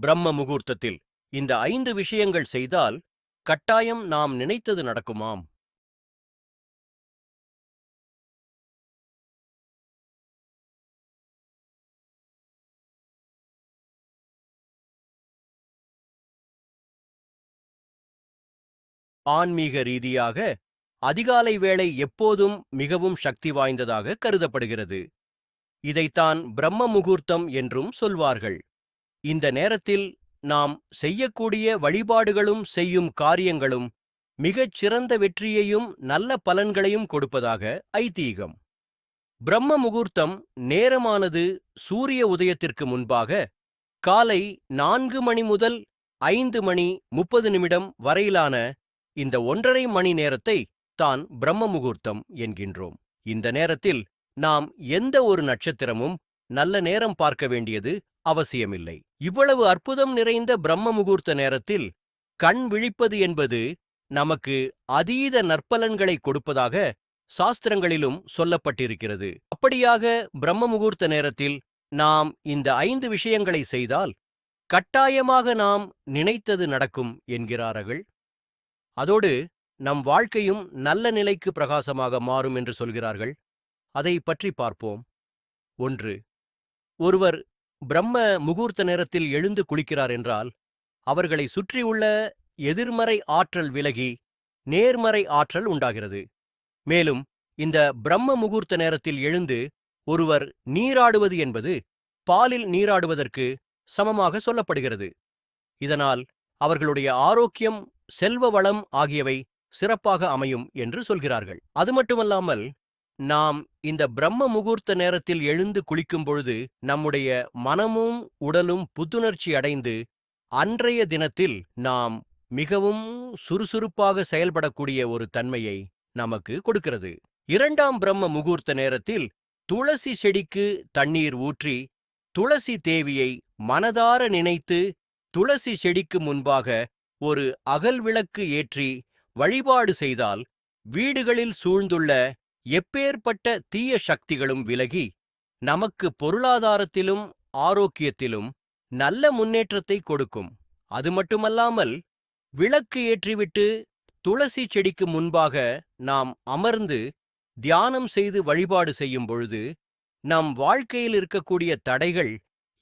பிரம்ம முகூர்த்தத்தில் இந்த ஐந்து விஷயங்கள் செய்தால் கட்டாயம் நாம் நினைத்தது நடக்குமாம். ஆன்மீக ரீதியாக அதிகாலை வேளை எப்போதும் மிகவும் சக்தி வாய்ந்ததாக கருதப்படுகிறது. இதைத்தான் பிரம்ம முகூர்த்தம் என்றும் சொல்வார்கள். இந்த நேரத்தில் நாம் செய்யக்கூடிய வழிபாடுகளும் செய்யும் காரியங்களும் மிகச் சிறந்த வெற்றியையும் நல்ல பலன்களையும் கொடுப்பதாக ஐதீகம். பிரம்ம முகூர்த்தம் நேரமானது சூரிய உதயத்திற்கு முன்பாக காலை நான்கு மணி முதல் ஐந்து மணி முப்பது நிமிடம் வரையிலான இந்த ஒன்றரை மணி நேரத்தை தான் பிரம்ம முகூர்த்தம் என்கின்றோம். இந்த நேரத்தில் நாம் எந்த ஒரு நட்சத்திரமும் நல்ல நேரம் பார்க்க வேண்டியது அவசியமில்லை. இவ்வளவு அற்புதம் நிறைந்த பிரம்ம முகூர்த்த நேரத்தில் கண் விழிப்பது என்பது நமக்கு அதீத நற்பலன்களை கொடுப்பதாக சாஸ்திரங்களிலும் சொல்லப்பட்டிருக்கிறது. அப்படியாக பிரம்ம முகூர்த்த நேரத்தில் நாம் இந்த ஐந்து விஷயங்களை செய்தால் கட்டாயமாக நாம் நினைத்தது நடக்கும் என்கிறார்கள். அதோடு நம் வாழ்க்கையும் நல்ல நிலைக்கு பிரகாசமாக மாறும் என்று சொல்கிறார்கள். அதை பற்றி பார்ப்போம். ஒன்று ஒருவர் பிரம்ம முகூர்த்த நேரத்தில் எழுந்து குளிக்கிறார் என்றால் அவர்களை சுற்றியுள்ள எதிர்மறை ஆற்றல் விலகி நேர்மறை ஆற்றல் உண்டாகிறது. மேலும் இந்த பிரம்ம முகூர்த்த நேரத்தில் எழுந்து ஒருவர் நீராடுவது என்பது பாலில் நீராடுவதற்கு சமமாக சொல்லப்படுகிறது. இதனால் அவர்களுடைய ஆரோக்கியம் செல்வ வளம் ஆகியவை சிறப்பாக அமையும் என்று சொல்கிறார்கள். அது மட்டுமல்லாமல் நாம் இந்த பிரம்ம முகூர்த்த நேரத்தில் எழுந்து குளிக்கும் பொழுது நம்முடைய மனமும் உடலும் புத்துணர்ச்சி அடைந்து அன்றைய தினத்தில் நாம் மிகவும் சுறுசுறுப்பாக செயல்படக்கூடிய ஒரு தன்மையை நமக்கு கொடுக்கிறது. இரண்டாம் பிரம்ம முகூர்த்த நேரத்தில் துளசி செடிக்கு தண்ணீர் ஊற்றி துளசி தேவியை மனதார நினைத்து துளசி செடிக்கு முன்பாக ஒரு அகல் விளக்கு ஏற்றி வழிபாடு செய்தால் வீடுகளில் சூழ்ந்துள்ள எப்பேற்பட்ட தீய சக்திகளும் விலகி நமக்கு பொருளாதாரத்திலும் ஆரோக்கியத்திலும் நல்ல முன்னேற்றத்தை கொடுக்கும். அது மட்டுமல்லாமல் விளக்கு ஏற்றிவிட்டு துளசி செடிக்கு முன்பாக நாம் அமர்ந்து தியானம் செய்து வழிபாடு செய்யும் பொழுது நம் வாழ்க்கையில் இருக்கக்கூடிய தடைகள்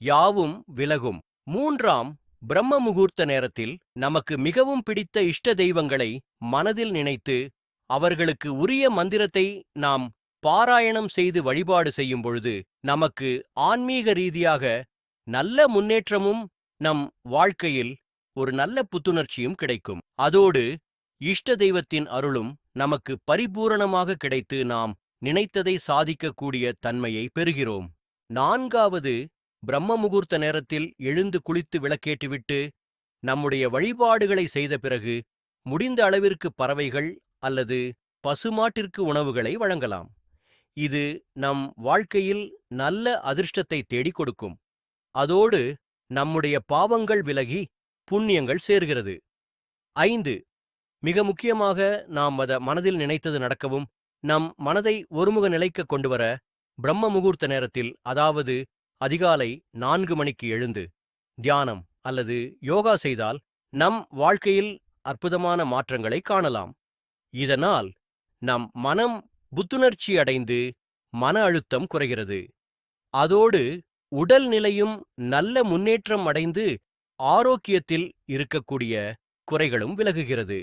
யாவும் விலகும். மூன்றாம் பிரம்ம முகூர்த்த நேரத்தில் நமக்கு மிகவும் பிடித்த இஷ்ட தெய்வங்களை மனதில் நினைத்து அவர்களுக்கு உரிய மந்திரத்தை நாம் பாராயணம் செய்து வழிபாடு செய்யும் பொழுது நமக்கு ஆன்மீக ரீதியாக நல்ல முன்னேற்றமும் நம் வாழ்க்கையில் ஒரு நல்ல புத்துணர்ச்சியும் கிடைக்கும். அதோடு இஷ்ட தெய்வத்தின் அருளும் நமக்கு பரிபூரணமாக கிடைத்து நாம் நினைத்ததை சாதிக்கக்கூடிய தன்மையை பெறுகிறோம். நான்காவது பிரம்ம முகூர்த்த நேரத்தில் எழுந்து குளித்து விளக்கேற்றுவிட்டு நம்முடைய வழிபாடுகளை செய்த பிறகு முடிந்த அளவிற்கு பறவைகள் அல்லது பசுமாட்டிற்கு உணவுகளை வழங்கலாம். இது நம் வாழ்க்கையில் நல்ல அதிர்ஷ்டத்தை தேடிக் கொடுக்கும். அதோடு நம்முடைய பாவங்கள் விலகி புண்ணியங்கள் சேர்கிறது. ஐந்து மிக முக்கியமாக நாம் அத மனதில் நினைத்தது நடக்கவும் நம் மனதை ஒருமுக நிலைக்க கொண்டுவர பிரம்ம முகூர்த்த நேரத்தில் அதாவது அதிகாலை நான்கு மணிக்கு எழுந்து தியானம் அல்லது யோகா செய்தால் நம் வாழ்க்கையில் அற்புதமான மாற்றங்களை காணலாம். இதனால் நம் மனம் புத்துணர்ச்சி அடைந்து மன அழுத்தம் குறைகிறது. அதோடு உடல் நிலையும் நல்ல முன்னேற்றம் அடைந்து ஆரோக்கியத்தில் இருக்கக்கூடிய குறைகளும் விலகுகிறது.